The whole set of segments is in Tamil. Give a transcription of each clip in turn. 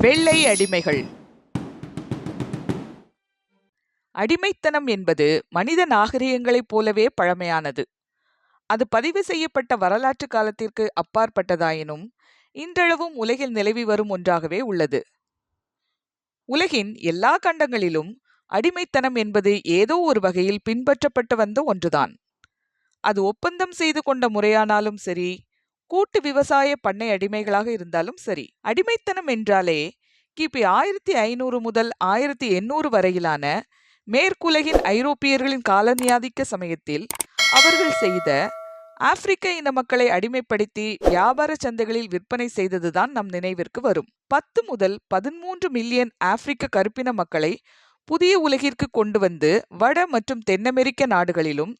வெள்ளை அடிமைகள். அடிமைத்தனம் என்பது மனித நாகரிகங்களைப் போலவே பழமையானது. அது பதிவு செய்யப்பட்ட வரலாற்று காலத்திற்கு அப்பாற்பட்டதாயினும் இன்றளவும் உலகில் நிலவி வரும் ஒன்றாகவே உள்ளது. உலகின் எல்லா கண்டங்களிலும் அடிமைத்தனம் என்பது ஏதோ ஒரு வகையில் பின்பற்றப்பட்டு வந்த ஒன்றுதான். அது ஒப்பந்தம் செய்து கொண்ட முறையானாலும் சரி கூட்டு விவசாய பண்ணை அடிமைகளாக இருந்தாலும் சரி. அடிமைத்தனம் என்றாலே கிபி ஆயிரத்தி ஐநூறு முதல் ஆயிரத்தி எண்ணூறு வரையிலான மேற்குலகின் ஐரோப்பியர்களின் காலநியாதிக்க சமயத்தில் அவர்கள் செய்த ஆப்பிரிக்க இன மக்களை அடிமைப்படுத்தி வியாபார சந்தைகளில் விற்பனை செய்ததுதான் நம் நினைவிற்கு வரும். பத்து முதல் பதிமூன்று மில்லியன் ஆப்பிரிக்க கருப்பின மக்களை புதிய உலகிற்கு கொண்டு வந்து வட மற்றும் தென்னமெரிக்க நாடுகளிலும்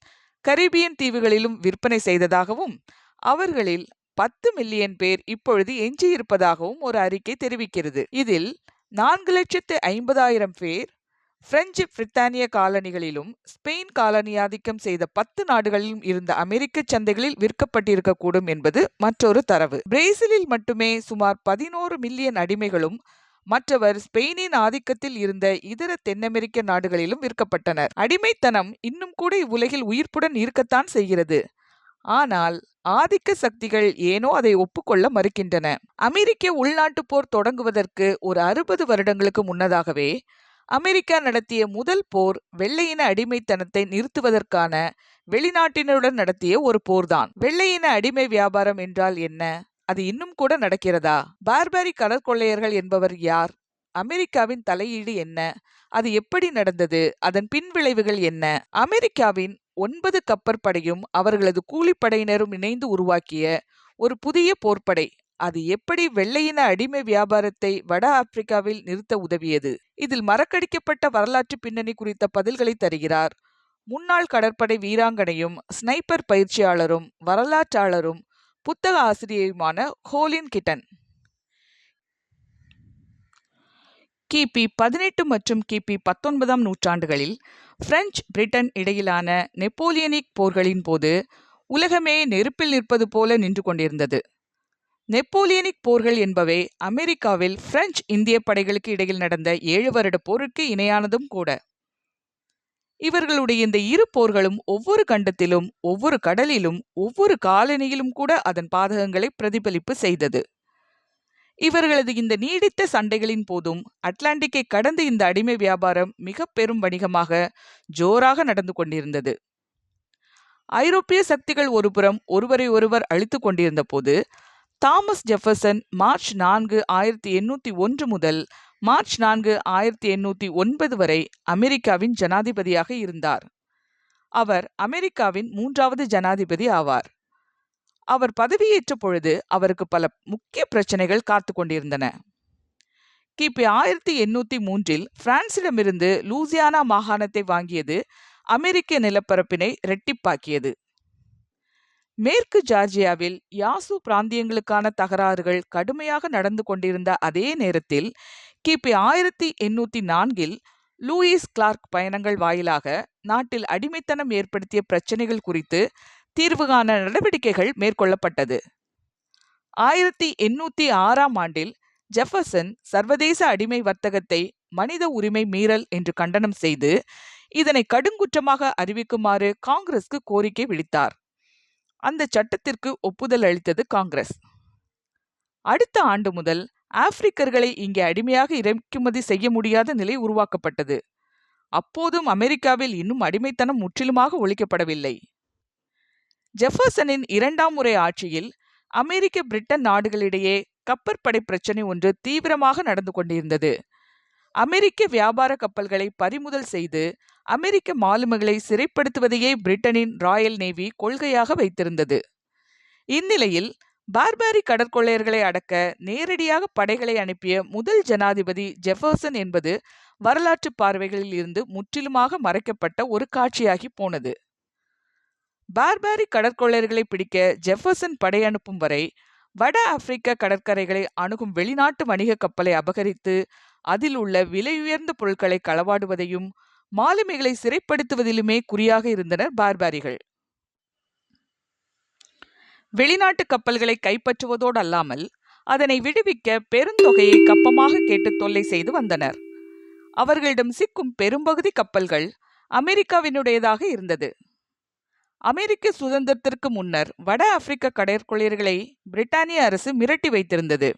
கரீபியன் தீவுகளிலும் விற்பனை செய்ததாகவும் அவர்களில் பத்து மில்லியன் பேர் இப்பொழுது எஞ்சியிருப்பதாகவும் ஒரு அறிக்கை தெரிவிக்கிறது. இதில் நான்கு லட்சத்து ஐம்பதாயிரம் பேர் பிரெஞ்சு பிரித்தானிய காலனிகளிலும் ஸ்பெயின் காலனி ஆதிக்கம் செய்த பத்து நாடுகளிலும் இருந்த அமெரிக்க சந்தைகளில் விற்கப்பட்டிருக்கக்கூடும் என்பது மற்றொரு தரவு. பிரேசிலில் மட்டுமே சுமார் பதினோரு மில்லியன் அடிமைகளும் மற்றவர் ஸ்பெயினின் ஆதிக்கத்தில் இருந்த இதர தென்னமெரிக்க நாடுகளிலும் விற்கப்பட்டனர். அடிமைத்தனம் இன்னும் கூட இவ்வுலகில் உயிர்ப்புடன் இருக்கத்தான் செய்கிறது. ஆனால் ஆதிக்க சக்திகள் ஏனோ அதை ஒப்புக்கொள்ள மறுக்கின்றன. அமெரிக்க உள்நாட்டுப் போர் தொடங்குவதற்கு ஒரு அறுபது வருடங்களுக்கு முன்னதாகவே அமெரிக்கா நடத்திய முதல் போர் வெள்ளையின அடிமைத்தனத்தை நிறுத்துவதற்கான வெளிநாட்டினருடன் நடத்திய ஒரு போர்தான். வெள்ளையின அடிமை வியாபாரம் என்றால் என்ன? அது இன்னும் கூட நடக்கிறதா? பார்பரி கடற்கொள்ளையர்கள் என்பவர் யார்? அமெரிக்காவின் தலையீடு என்ன? அது எப்படி நடந்தது? அதன் பின்விளைவுகள் என்ன? அமெரிக்காவின் ஒன்பது கப்பற்படையும் அவர்களது கூலிப்படையினரும் இணைந்து உருவாக்கிய ஒரு புதிய போர்ப்படை. அது எப்படி வெள்ளையின அடிமை வியாபாரத்தை வட ஆப்பிரிக்காவில் நிறுத்த உதவியது? இதில் மறக்கடிக்கப்பட்ட வரலாற்று பின்னணி குறித்த பதில்களை தருகிறார். முன்னாள் கடற்படை வீராங்கனையும் ஸ்னைப்பர் பயிற்சியாளரும் வரலாற்றாளரும் புத்தக ஆசிரியருமான ஹோலின் கிட்டன். கிபி பதினெட்டு மற்றும் கிபி பத்தொன்பதாம் நூற்றாண்டுகளில் பிரெஞ்சு பிரிட்டன் இடையிலான நெப்போலியனிக் போர்களின் போது உலகமே நெருப்பில் நிற்பது போல நின்று கொண்டிருந்தது. நெப்போலியனிக் போர்கள் என்பவை அமெரிக்காவில் பிரெஞ்சு இந்திய படைகளுக்கு இடையில் நடந்த ஏழு வருட போருக்கு இணையானதும் கூட. இவர்களுடைய இந்த இரு போர்களும் ஒவ்வொரு கண்டத்திலும் ஒவ்வொரு கடலிலும் ஒவ்வொரு காலனியிலும் கூட அதன் பாதகங்களை பிரதிபலிப்பு செய்தது. இவர்களது இந்த நீடித்த சண்டைகளின் போதும் அட்லாண்டிக்கை கடந்து இந்த அடிமை வியாபாரம் மிக பெரும் வணிகமாக ஜோராக நடந்து கொண்டிருந்தது. ஐரோப்பிய சக்திகள் ஒருபுறம் ஒருவரை ஒருவர் அழித்து கொண்டிருந்த போது தாமஸ் ஜெஃபர்சன் மார்ச் நான்கு ஆயிரத்தி எண்ணூற்றி ஒன்று முதல் மார்ச் நான்கு ஆயிரத்தி எண்ணூற்றி ஒன்பது வரை அமெரிக்காவின் ஜனாதிபதியாக இருந்தார். அவர் அமெரிக்காவின் மூன்றாவது ஜனாதிபதி ஆவார். அவர் பதவியேற்ற பொழுது அவருக்கு பல முக்கிய பிரச்சனைகள் காத்து கொண்டிருந்தன. கிபி ஆயிரத்தி எண்ணூத்தி மூன்றில் பிரான்சிடமிருந்து லூசியானா மாகாணத்தை வாங்கியது அமெரிக்க நிலப்பரப்பினை இரட்டிப்பாக்கியது. மேற்கு ஜார்ஜியாவில் யாசு பிராந்தியங்களுக்கான தகராறுகள் கடுமையாக நடந்து கொண்டிருந்த அதே நேரத்தில் கிபி ஆயிரத்தி எண்ணூத்தி நான்கில் லூயிஸ் கிளார்க் பயணங்கள் வாயிலாக நாட்டில் அடிமைத்தனம் ஏற்படுத்திய பிரச்சனைகள் குறித்து தீர்வு காண நடவடிக்கைகள் மேற்கொள்ளப்பட்டது. ஆயிரத்தி எண்ணூத்தி ஆறாம் ஆண்டில் ஜெஃபர்சன் சர்வதேச அடிமை வர்த்தகத்தை மனித உரிமை மீறல் என்று கண்டனம் செய்து இதனை கடுங்குற்றமாக அறிவிக்குமாறு காங்கிரஸ்க்கு கோரிக்கை விடுத்தார். அந்த சட்டத்திற்கு ஒப்புதல் அளித்தது காங்கிரஸ். அடுத்த ஆண்டு முதல் ஆப்பிரிக்கர்களை இங்கே அடிமையாக இறக்குமதி செய்ய முடியாத நிலை உருவாக்கப்பட்டது. அப்போதும் அமெரிக்காவில் இன்னும் அடிமைத்தனம் முற்றிலுமாக ஒழிக்கப்படவில்லை. ஜெஃபர்சனின் இரண்டாம் முறை ஆட்சியில் அமெரிக்க பிரிட்டன் நாடுகளிடையே கப்பற்படை பிரச்சினை ஒன்று தீவிரமாக நடந்து கொண்டிருந்தது. அமெரிக்க வியாபார கப்பல்களை பறிமுதல் செய்து அமெரிக்க மாலுமிகளை சிறைப்படுத்துவதையே பிரிட்டனின் ராயல் நேவி கொள்கையாக வைத்திருந்தது. இந்நிலையில் பார்பாரி கடற்கொள்ளையர்களை அடக்க நேரடியாக படைகளை அனுப்பிய முதல் ஜனாதிபதி ஜெஃபர்சன் என்பது வரலாற்று பார்வைகளில் இருந்து முற்றிலுமாக மறைக்கப்பட்ட ஒரு காட்சியாகி போனது. பார்பாரி கடற்கொள்ளையர்களை பிடிக்க ஜெஃபர்சன் படை அனுப்பும் வரை வட ஆப்பிரிக்க கடற்கரைகளை அணுகும் வெளிநாட்டு வணிக கப்பலை அபகரித்து அதில் உள்ள விலையுயர்ந்த பொருட்களை களவாடுவதையும் மாலுமிகளை சிறைப்படுத்துவதிலுமே குறியாக இருந்தனர் பார்பாரிகள். வெளிநாட்டு கப்பல்களை கைப்பற்றுவதோடு அல்லாமல் அதனை விடுவிக்க பெருந்தொகையை கப்பமாக கேட்டு தொல்லை செய்து வந்தனர். அவர்களிடம் சிக்கும் பெரும்பகுதி கப்பல்கள் அமெரிக்காவினுடையதாக இருந்தது. அமெரிக்க சுதந்திரத்திற்கு முன்னர் வட ஆப்பிரிக்க கடற்கொள்ளையர்களை பிரிட்டானிய அரசு மிரட்டி வைத்திருந்தது.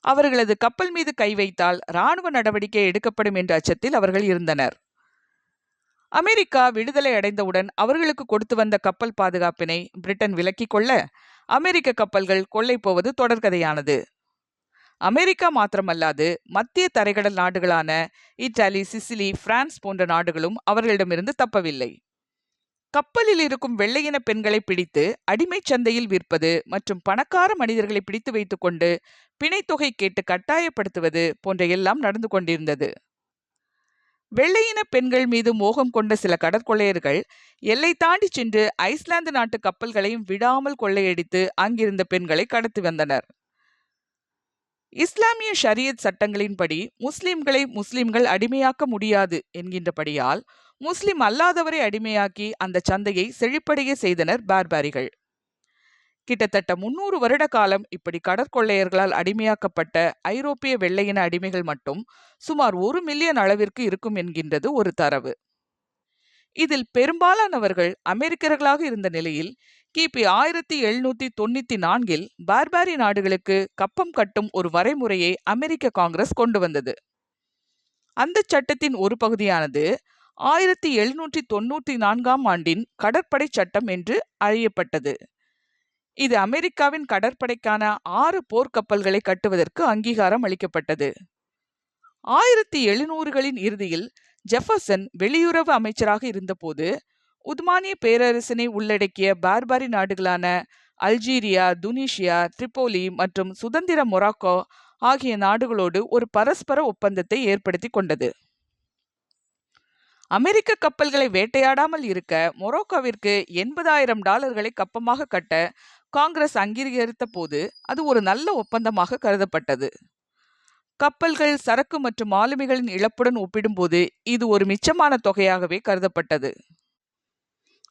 அவர்களது கப்பல் மீது கை வைத்தால் இராணுவ நடவடிக்கை எடுக்கப்படும் என்ற அச்சத்தில் அவர்கள் இருந்தனர். அமெரிக்கா விடுதலை அடைந்தவுடன் அவர்களுக்கு கொடுத்து வந்த கப்பல் பாதுகாப்பினை பிரிட்டன் விலக்கிக் கொள்ள அமெரிக்க கப்பல்கள் கொள்ளை போவது தொடர்கதையானது. அமெரிக்கா மாத்திரமல்லாது மத்திய தரைக்கடல் நாடுகளான இத்தாலி சிசிலி பிரான்ஸ் போன்ற நாடுகளும் அவர்களிடமிருந்து தப்பவில்லை. கப்பலில் இருக்கும் வெள்ளையின பெண்களை பிடித்து அடிமை சந்தையில் விற்பது மற்றும் பணக்கார மனிதர்களை பிடித்து வைத்துக்கொண்டு பிணைத்தொகை கேட்டு கட்டாயப்படுத்துவது போன்ற எல்லாம் நடந்து கொண்டிருந்தது. வெள்ளையின பெண்கள் மீது மோகம் கொண்ட சில கடற்கொள்ளையர்கள் எல்லை தாண்டி சென்று ஐஸ்லாந்து நாட்டு கப்பல்களையும் விடாமல் கொள்ளையடித்து அங்கிருந்த பெண்களை கடத்தி வந்தனர். இஸ்லாமிய ஷரியத் சட்டங்களின்படி முஸ்லிம்களை முஸ்லிம்கள் அடிமையாக்க முடியாது என்கின்றபடியால் முஸ்லிம் அல்லாதவரை அடிமையாக்கி அந்த சந்தையை செழிப்படைய செய்தனர் பார்பாரிகள். கிட்டத்தட்ட முன்னூறு வருட காலம் இப்படி கடற்கொள்ளையர்களால் அடிமையாக்கப்பட்ட ஐரோப்பிய வெள்ளையின அடிமைகள் மட்டும் சுமார் ஒரு மில்லியன் அளவிற்கு இருக்கும் என்கின்றது ஒரு தரவு. இதில் பெரும்பாலானவர்கள் அமெரிக்கர்களாக இருந்த நிலையில் கிபி ஆயிரத்தி எழுநூத்தி தொண்ணூத்தி நான்கில் பார்பாரி நாடுகளுக்கு கப்பம் கட்டும் ஒரு வரைமுறையை அமெரிக்க காங்கிரஸ் கொண்டு வந்தது. அந்த சட்டத்தின் ஒரு பகுதியானது ஆயிரத்தி எழுநூற்றி தொன்னூற்றி நான்காம் ஆண்டின் கடற்படை சட்டம் என்று அறியப்பட்டது இது அமெரிக்காவின் கடற்படைக்கான ஆறு போர்க்கப்பல்களை கட்டுவதற்கு அங்கீகாரம் அளிக்கப்பட்டது. ஆயிரத்தி எழுநூறுகளின் இறுதியில் ஜெஃபர்சன் வெளியுறவு அமைச்சராக இருந்தபோது உதுமானிய பேரரசினை உள்ளடக்கிய பார்பாரி நாடுகளான அல்ஜீரியா துனிஷியா திரிப்போலி மற்றும் சுதந்திர மொராக்கோ ஆகிய நாடுகளோடு ஒரு பரஸ்பர ஒப்பந்தத்தை ஏற்படுத்தி கொண்டது. அமெரிக்க கப்பல்களை வேட்டையாடாமல் இருக்க மொரோக்கோவிற்கு எண்பதாயிரம் டாலர்களை கப்பமாக கட்ட காங்கிரஸ் அங்கீகரித்த போது அது ஒரு நல்ல ஒப்பந்தமாக கருதப்பட்டது. கப்பல்கள் சரக்கு மற்றும் ஆளுமைகளின் இழப்புடன் ஒப்பிடும்போது இது ஒரு மிச்சமான தொகையாகவே கருதப்பட்டது.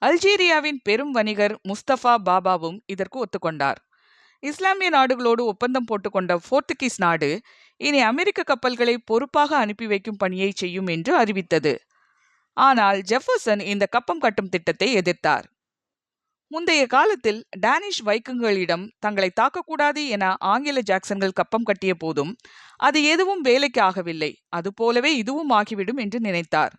அல்ஜீரியாவின் பெரும் வணிகர் முஸ்தபா பாபாவும் இதற்கு ஒத்துக்கொண்டார். இஸ்லாமிய நாடுகளோடு ஒப்பந்தம் போட்டுக்கொண்ட போர்த்துகீஸ் நாடு இனி அமெரிக்க கப்பல்களை பொறுப்பாக அனுப்பி வைக்கும் பணியை செய்யும் என்று அறிவித்தது. ஆனால் ஜெஃபர்சன் இந்த கப்பம் கட்டும் திட்டத்தை எதிர்த்தார். முந்தைய காலத்தில் டேனிஷ் வைக்கங்களிடம் தங்களை தாக்கக்கூடாது என ஆங்கில ஜாக்சன்கள் கப்பம் கட்டிய போதும் அது எதுவும் வேலைக்கு ஆகவில்லை அதுபோலவே இதுவும் ஆகிவிடும் என்று நினைத்தார்.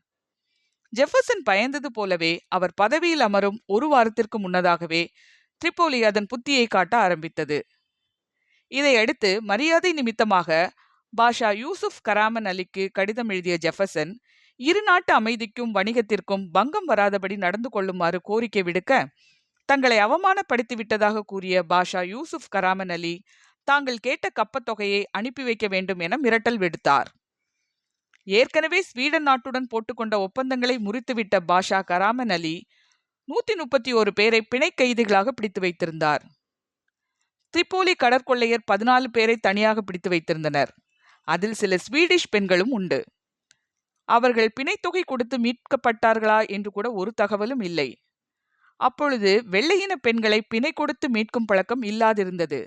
ஜெஃபர்சன் பயந்தது போலவே அவர் பதவியில் அமரும் ஒரு வாரத்திற்கு முன்னதாகவே திரிப்போலி அதன் புத்தியை காட்ட ஆரம்பித்தது. இதையடுத்து மரியாதை நிமித்தமாக பாஷா யூசுப் கராமன் அலிக்கு கடிதம் எழுதிய ஜெஃபர்சன் இரு நாட்டு அமைதிக்கும் வணிகத்திற்கும் பங்கம் வராதபடி நடந்து கொள்ளுமாறு கோரிக்கை விடுக்க தங்களை அவமானப்படுத்தி விட்டதாக கூறிய பாஷா யூசுப் கராமன் அலி தாங்கள் கேட்ட கப்பத்தொகையை அனுப்பி வைக்க வேண்டும் என மிரட்டல் விடுத்தார். ஏற்கனவே ஸ்வீடன் நாட்டுடன் போட்டுக்கொண்ட ஒப்பந்தங்களை முறித்துவிட்ட பாஷா கராமன் அலி நூத்தி முப்பத்தி ஒரு பேரை பிணை கைதிகளாக பிடித்து வைத்திருந்தார். திரிப்போலி கடற்கொள்ளையர் பதினாலு பேரை தனியாக பிடித்து வைத்திருந்தனர். அதில் சில ஸ்வீடிஷ் பெண்களும் உண்டு. அவர்கள் பிணைத்தொகை கொடுத்து மீட்கப்பட்டார்களா என்று கூட ஒரு தகவலும் இல்லை. அப்பொழுது வெள்ளையின பெண்களை பிணை கொடுத்து மீட்கும் பழக்கம் இல்லாதிருந்தது.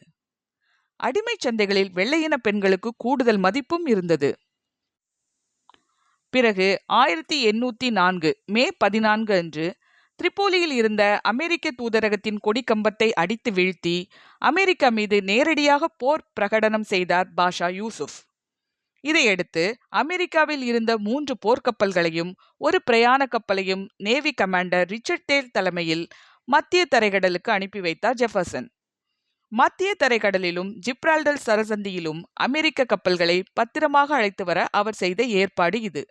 அடிமை சந்தைகளில் வெள்ளையின பெண்களுக்கு கூடுதல் மதிப்பும் இருந்தது. பிறகு ஆயிரத்தி எண்ணூத்தி நான்கு மே பதினான்கு அன்று திரிப்போலியில் இருந்த அமெரிக்க தூதரகத்தின் கொடிக்கம்பத்தை அடித்து வீழ்த்தி அமெரிக்கா மீது நேரடியாக போர் பிரகடனம் செய்தார் பாஷா யூசுப். இதையடுத்து அமெரிக்காவில் இருந்த மூன்று போர்க்கப்பல்களையும் ஒரு பிரயாண கப்பலையும் நேவி கமாண்டர் ரிச்சர்ட் டேல் தலைமையில் மத்திய தரைக்கடலுக்கு அனுப்பி வைத்தார் ஜெஃபர்சன். மத்திய தரைக்கடலிலும் ஜிப்ரால்டல் சரசந்தியிலும் அமெரிக்க கப்பல்களை பத்திரமாக அழைத்து வர அவர் செய்த ஏற்பாடு இது.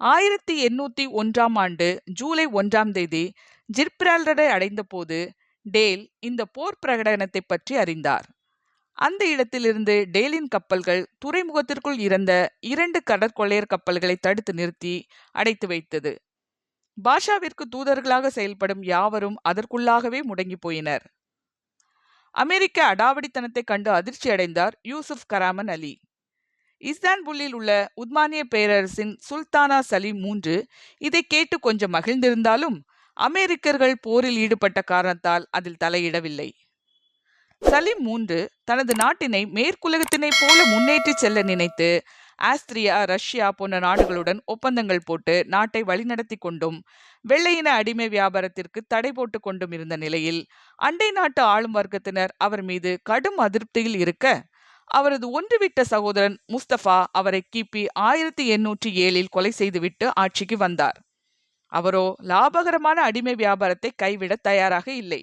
ஆயிரத்தி எண்ணூத்தி ஒன்றாம் ஆண்டு ஜூலை ஒன்றாம் தேதி ஜிப்ரால்டரை அடைந்தபோது டேல் இந்த போர் பிரகடனத்தை பற்றி அறிந்தார். அந்த இடத்திலிருந்து டேலின் கப்பல்கள் துறைமுகத்திற்குள் இறந்த இரண்டு கடற்கொள்ளையர் கப்பல்களை தடுத்து நிறுத்தி அடைத்து வைத்தது. பாஷாவிற்கு தூதர்களாக செயல்படும் யாவரும் அதற்குள்ளாகவே முடங்கி போயினர். அமெரிக்க அடாவடித்தனத்தை கண்டு அதிர்ச்சி அடைந்தார் யூசுப் கராமன் அலி. இஸ்தான்புல்லில் உள்ள உத்மானிய பேரரசின் சுல்தானா சலீம் மூன்று இதை கேட்டு கொஞ்சம் மகிழ்ந்திருந்தாலும் அமெரிக்கர்கள் போரில் ஈடுபட்ட காரணத்தால் அதில் தலையிடவில்லை. சலீம் மூன்று தனது நாட்டினை மேற்குலகத்தினைப் போல முன்னேற்றிச் செல்ல நினைத்து ஆஸ்திரியா ரஷ்யா போன்ற நாடுகளுடன் ஒப்பந்தங்கள் போட்டு நாட்டை வழிநடத்தி கொண்டும் வெள்ளையின அடிமை வியாபாரத்திற்கு தடை போட்டு கொண்டும் இருந்த நிலையில் அண்டை நாட்டு ஆளும் வர்க்கத்தினர் அவர் மீது கடும் அதிருப்தியில் இருக்க அவரது ஒன்றுவிட்ட சகோதரன் முஸ்தபா அவரை கிபி ஆயிரத்தி எண்ணூற்றி ஏழில் கொலை செய்துவிட்டு ஆட்சிக்கு வந்தார். அவரோ லாபகரமான அடிமை வியாபாரத்தை கைவிட தயாராக இல்லை.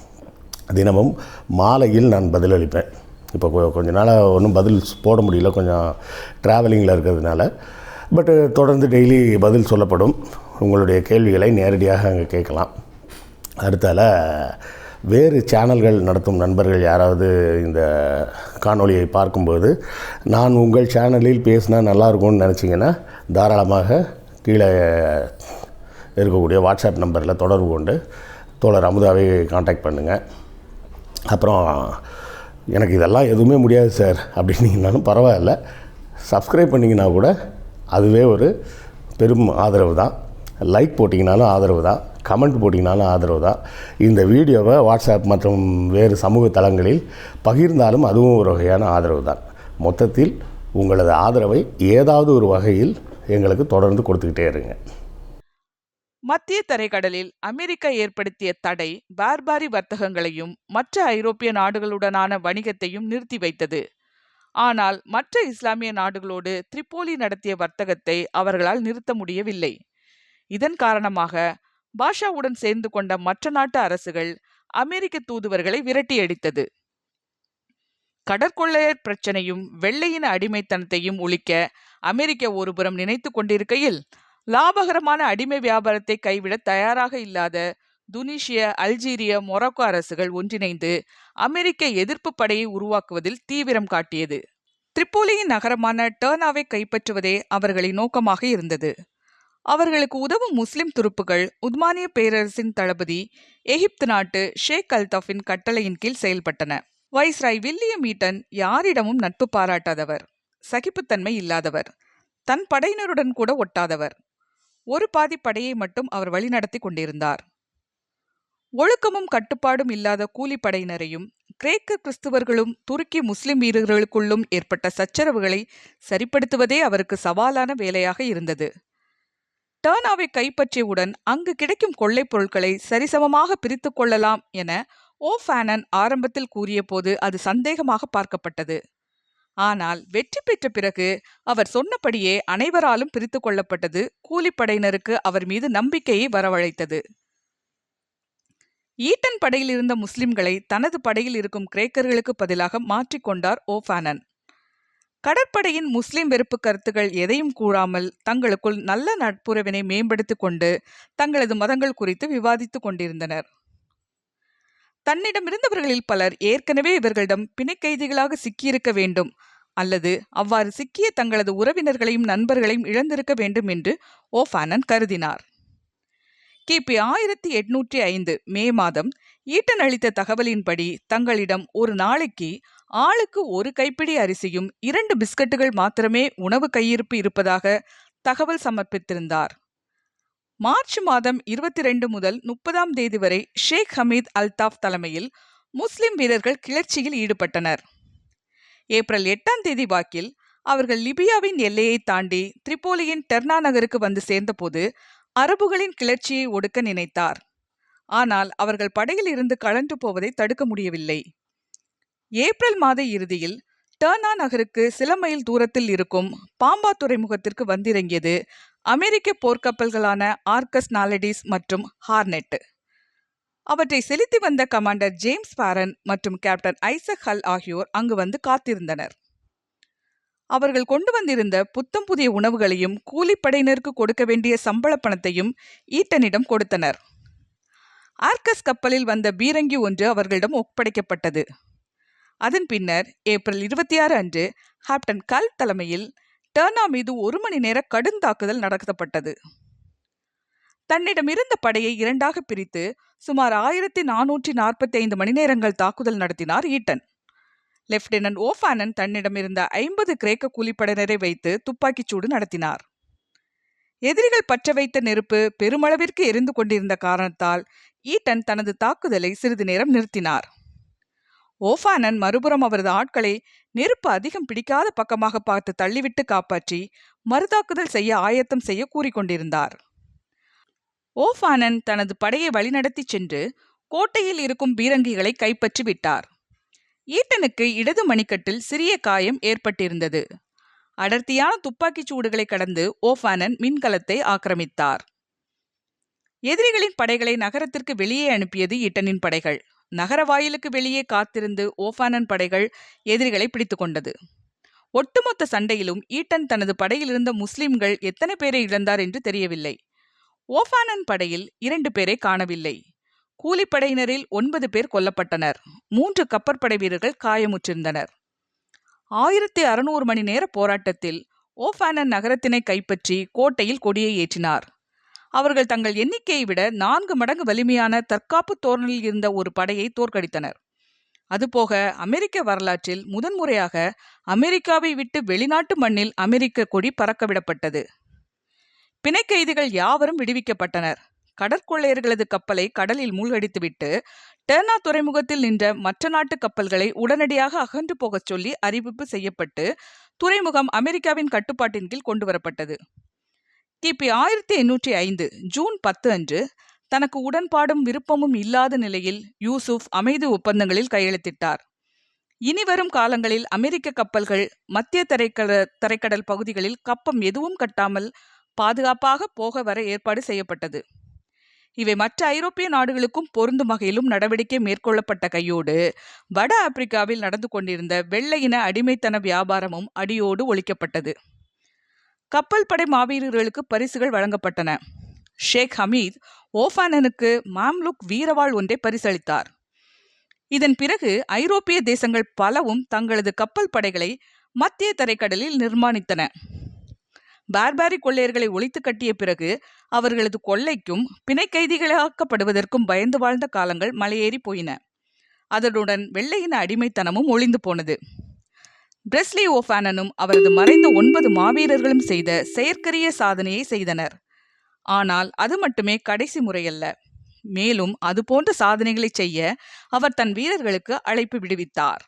தினமும் மாலையில் நான் பதிலளிப்பேன் இப்போ கொஞ்ச நாளாக ஒன்றும் பதில் போட முடியல கொஞ்சம் ட்ராவலிங்கில் இருக்கிறதுனால. பட்டு தொடர்ந்து டெய்லி பதில் சொல்லப்படும். உங்களுடைய கேள்விகளை நேரடியாக அங்கே கேட்கலாம். அடுத்தால வேறு சேனல்கள் நடத்தும் நண்பர்கள் யாராவது இந்த காணொலியை பார்க்கும்போது நான் உங்கள் சேனலில் பேசினா நல்லாயிருக்கும்னு நினச்சிங்கன்னா தாராளமாக கீழே இருக்கக்கூடிய வாட்ஸ்அப் நம்பரில் தொடர்பு கொண்டு தோழர் அமுதாவை காண்டாக்ட் பண்ணுங்கள் அப்புறம் எனக்கு இதெல்லாம் எதுவுமே முடியாது சார். அப்படின்னீங்கனாலும் பரவாயில்ல. சப்ஸ்கிரைப் பண்ணிங்கன்னா கூட அதுவே ஒரு பெரும் ஆதரவு தான். லைக் போட்டிங்கனாலும் ஆதரவு தான். கமெண்ட் போட்டிங்கனாலும் ஆதரவு தான். இந்த வீடியோவை வாட்ஸ்அப் மற்றும் வேறு சமூக தளங்களில் பகிர்ந்தாலும் அதுவும் ஒரு வகையான ஆதரவு தான். மொத்தத்தில் உங்களது ஆதரவை ஏதாவது ஒரு வகையில் எங்களுக்கு தொடர்ந்து கொடுத்துக்கிட்டே இருங்க. மத்திய தரைக்கடலில் அமெரிக்கா ஏற்படுத்திய தடை பார்பாரி வர்த்தகங்களையும் மற்ற ஐரோப்பிய நாடுகளுடனான வணிகத்தையும் நிறுத்தி வைத்தது. ஆனால் மற்ற இஸ்லாமிய நாடுகளோடு திரிப்போலி நடத்திய வர்த்தகத்தை அவர்களால் நிறுத்த முடியவில்லை. இதன் காரணமாக பாஷாவுடன் சேர்ந்து கொண்ட மற்ற நாட்டு அரசுகள் அமெரிக்க தூதுவர்களை விரட்டியடித்தது. கடற்கொள்ளையர் பிரச்சனையும் வெள்ளையின் அடிமைத்தனத்தையும் ஒழிக்க அமெரிக்க ஒருபுறம் நினைத்து கொண்டிருக்கையில் லாபகரமான அடிமை வியாபாரத்தை கைவிட தயாராக இல்லாத துனிஷிய அல்ஜீரிய மொரோக்கோ அரசுகள் ஒன்றிணைந்து அமெரிக்க எதிர்ப்பு படையை உருவாக்குவதில் தீவிரம் காட்டியது. திரிப்போலியின் நகரமான டர்னாவை கைப்பற்றுவதே அவர்களின் நோக்கமாக இருந்தது. அவர்களுக்கு உதவும் முஸ்லிம் துருப்புகள் உத்மானிய பேரரசின் தளபதி எகிப்து நாட்டு ஷேக் அல்தாஃபின் கட்டளையின் கீழ் செயல்பட்டன. வைஸ்ராய் வில்லியம் ஈட்டன் யாரிடமும் நட்பு பாராட்டாதவர் சகிப்புத்தன்மை இல்லாதவர் தன் படையினருடன் கூட ஒட்டாதவர். ஒரு பாதி படையை மட்டும் அவர் வழிநடத்தி கொண்டிருந்தார். ஒழுக்கமும் கட்டுப்பாடும் இல்லாத கூலிப்படையினரையும் கிரேக்க கிறிஸ்துவர்களும் துருக்கி முஸ்லிம் வீரர்களுக்குள்ளும் ஏற்பட்ட சச்சரவுகளை சரிப்படுத்துவதே அவருக்கு சவாலான வேலையாக இருந்தது. டர்னாவை கைப்பற்றியவுடன் அங்கு கிடைக்கும் கொள்ளைப் பொருட்களை சரிசமமாக பிரித்துக் கொள்ளலாம் என ஓ ஃபேனன் ஆரம்பத்தில் கூறியபோது அது சந்தேகமாக பார்க்கப்பட்டது. ஆனால் வெற்றி பெற்ற பிறகு அவர் சொன்னபடியே அனைவராலும் பிரித்து கொள்ளப்பட்டது கூலிப்படையினருக்கு அவர் மீது நம்பிக்கையை வரவழைத்தது. ஈட்டன் படையில் இருந்த முஸ்லிம்களை தனது படையில் இருக்கும் கிரேக்கர்களுக்கு பதிலாக மாற்றிக்கொண்டார் ஓஃபானன். கடற்படையின் முஸ்லிம் வெறுப்பு கருத்துக்கள் எதையும் கூறாமல் தங்களுக்குள் நல்ல நட்புறவினை மேம்படுத்திக் கொண்டு தங்களது மதங்கள் குறித்து விவாதித்துக் கொண்டிருந்தனர். தன்னிடமிருந்தவர்களில் பலர் ஏற்கனவே இவர்களிடம் பிணைக்கைதிகளாக சிக்கியிருக்க வேண்டும் அல்லது அவ்வாறு சிக்கிய தங்களது உறவினர்களையும் நண்பர்களையும் இழந்திருக்க வேண்டும் என்று ஓஃபானன் கருதினார். கிபி ஆயிரத்தி எட்நூற்றி ஐந்து மே மாதம் ஈட்டன் அளித்த தகவலின்படி தங்களிடம் ஒரு நாளைக்கு ஆளுக்கு ஒரு கைப்பிடி அரிசியும் இரண்டு பிஸ்கட்டுகள் மாத்திரமே உணவு கையிருப்பு இருப்பதாக தகவல் சமர்ப்பித்திருந்தார். மார்ச் மாதம் இருபத்தி ரெண்டு முதல் முப்பதாம் தேதி வரை ஷேக் ஹமீத் அல்தாஃப் தலைமையில் முஸ்லிம் வீரர்கள் கிளர்ச்சியில் ஈடுபட்டனர். ஏப்ரல் எட்டாம் தேதி வாக்கில் அவர்கள் லிபியாவின் எல்லையை தாண்டி திரிப்போலியின் டெர்னா நகருக்கு வந்து சேர்ந்தபோது அரபுகளின் கிளர்ச்சியை ஒடுக்க நினைத்தார். ஆனால் அவர்கள் படையில் இருந்து கலண்டு போவதை தடுக்க முடியவில்லை. ஏப்ரல் மாத இறுதியில் டர்னா நகருக்கு சில மைல் தூரத்தில் இருக்கும் பாம்பா துறைமுகத்திற்கு வந்திறங்கியது அமெரிக்க போர்க்கப்பல்களான ஆர்கஸ் நாலடிஸ் மற்றும் ஹார்னெட் அவற்றை செலுத்தி வந்த கமாண்டர் ஜேம்ஸ் பாரன் மற்றும் கேப்டன் ஐசக் ஹல் ஆகியோர் அங்கு வந்து காத்திருந்தனர். அவர்கள் கொண்டு வந்திருந்த புத்தம் புதிய உணவுகளையும் கூலிப்படையினருக்கு கொடுக்க வேண்டிய சம்பள பணத்தையும் ஈட்டனிடம் கொடுத்தனர். ஆர்கஸ் கப்பலில் வந்த பீரங்கி ஒன்று அவர்களிடம் ஒப்படைக்கப்பட்டது. அதன் பின்னர் ஏப்ரல் இருபத்தி ஆறு அன்று கேப்டன் கல் தலைமையில் டர்னா மீது ஒரு மணி நேர கடுந்தாக்குதல் நடத்தப்பட்டது. தன்னிடம் இருந்த படையை இரண்டாக பிரித்து சுமார் ஆயிரத்தி நானூற்றி நாற்பத்தி ஐந்து மணி நேரங்கள் தாக்குதல் நடத்தினார் ஈட்டன். லெப்டினன்ட் ஓஃபானன் தன்னிடம் இருந்த ஐம்பது கிரேக்க கூலிப்படையினரை வைத்து துப்பாக்கிச் சூடு நடத்தினார். எதிரிகள் பற்ற வைத்த நெருப்பு பெருமளவிற்கு எரிந்து கொண்டிருந்த காரணத்தால் ஈட்டன் தனது தாக்குதலை சிறிது நேரம் நிறுத்தினார். ஓஃபானன் மறுபுறம் அவரது ஆட்களை நெருப்பு அதிகம் பிடிக்காத பக்கமாக பார்த்து தள்ளிவிட்டு காப்பாற்றி மறுதாக்குதல் செய்ய ஆயத்தம் செய்ய கூறிக்கொண்டிருந்தார் ஓஃபானன் தனது படையை வழிநடத்திச் சென்று கோட்டையில் இருக்கும் பீரங்கிகளை கைப்பற்றி விட்டார். ஈட்டனுக்கு இடது மணிக்கட்டில் சிறிய காயம் ஏற்பட்டிருந்தது. அடர்த்தியான துப்பாக்கிச் சூடுகளை கடந்து ஓஃபானன் மின்கலத்தை ஆக்கிரமித்தார். எதிரிகளின் படைகளை நகரத்திற்கு வெளியே அனுப்பியது ஈட்டனின் படைகள். நகர வாயிலுக்கு வெளியே காத்திருந்து ஓஃபானன் படைகள் எதிரிகளை பிடித்து கொண்டது. ஒட்டுமொத்த சண்டையிலும் ஈட்டன் தனது படையில் இருந்த முஸ்லிம்கள் எத்தனை பேரை இழந்தார் என்று தெரியவில்லை. ஓஃபானன் படையில் இரண்டு பேரை காணவில்லை. கூலிப்படையினரில் ஒன்பது பேர் கொல்லப்பட்டனர். மூன்று கப்பற்படை வீரர்கள் காயமுற்றிருந்தனர். ஆயிரத்தி அறுநூறு மணி நேர போராட்டத்தில் ஓஃபானன் நகரத்தினை கைப்பற்றி கோட்டையில் கொடியை ஏற்றினார். அவர்கள் தங்கள் எண்ணிக்கையை விட நான்கு மடங்கு வலிமையான தற்காப்பு தோரணில் இருந்த ஒரு படையை தோற்கடித்தனர். அதுபோக அமெரிக்க வரலாற்றில் முதன்முறையாக அமெரிக்காவை விட்டு வெளிநாட்டு மண்ணில் அமெரிக்க கொடி பறக்கவிடப்பட்டது. பிணைக்கைதிகள் யாவரும் விடுவிக்கப்பட்டனர். கடற்கொள்ளையர்களது கப்பலை கடலில் மூழ்கடித்துவிட்டு டெர்னா துறைமுகத்தில் நின்ற மற்ற நாட்டு கப்பல்களை உடனடியாக அகன்று போகச் சொல்லி அறிவிப்பு செய்யப்பட்டு துறைமுகம் அமெரிக்காவின் கட்டுப்பாட்டின் கீழ் கொண்டுவரப்பட்டது. கிபி ஆயிரத்தி எண்ணூற்றி ஐந்து ஜூன் பத்து அன்று தனக்கு உடன்பாடும் விருப்பமும் இல்லாத நிலையில் யூசுப் அமைதி ஒப்பந்தங்களில் கையெழுத்திட்டார். இனிவரும் காலங்களில் அமெரிக்க கப்பல்கள் மத்திய தரைக்கட தரைக்கடல் பகுதிகளில் கப்பம் எதுவும் கட்டாமல் பாதுகாப்பாக போக வர ஏற்பாடு செய்யப்பட்டது. இவை மற்ற ஐரோப்பிய நாடுகளுக்கும் பொருந்தும் வகையிலும் நடவடிக்கை மேற்கொள்ளப்பட்ட கையோடு வட ஆப்பிரிக்காவில் நடந்து கொண்டிருந்த வெள்ளையின அடிமைத்தன வியாபாரமும் அடியோடு ஒழிக்கப்பட்டது. கப்பல் படை மாவீரர்களுக்கு பரிசுகள் வழங்கப்பட்டன. ஷேக் ஹமீத் ஓஃபானனுக்கு மாம்லுக் வீரவாள் ஒன்றை பரிசளித்தார். இதன் பிறகு ஐரோப்பிய தேசங்கள் பலவும் தங்களது கப்பல் படைகளை மத்திய தரைக்கடலில் நிர்மாணித்தன. பார்பாரி கொள்ளையர்களை ஒழித்து கட்டிய பிறகு அவர்களது கொள்ளைக்கும் பிணை கைதிகளாக்கப்படுவதற்கும் பயந்து வாழ்ந்த காலங்கள் மலையேறி போயின. அதனுடன் வெள்ளையின் அடிமைத்தனமும் ஒளிந்து போனது. பிரெஸ்லி ஓஃபானனும் அவரது மறைந்த ஒன்பது மாவீரர்களும் செய்த செயற்கரிய சாதனையை செய்தனர். ஆனால் அது மட்டுமே கடைசி முறையல்ல. மேலும் அதுபோன்ற சாதனைகளை செய்ய அவர் தன் வீரர்களுக்கு அழைப்பு விடுவித்தார்.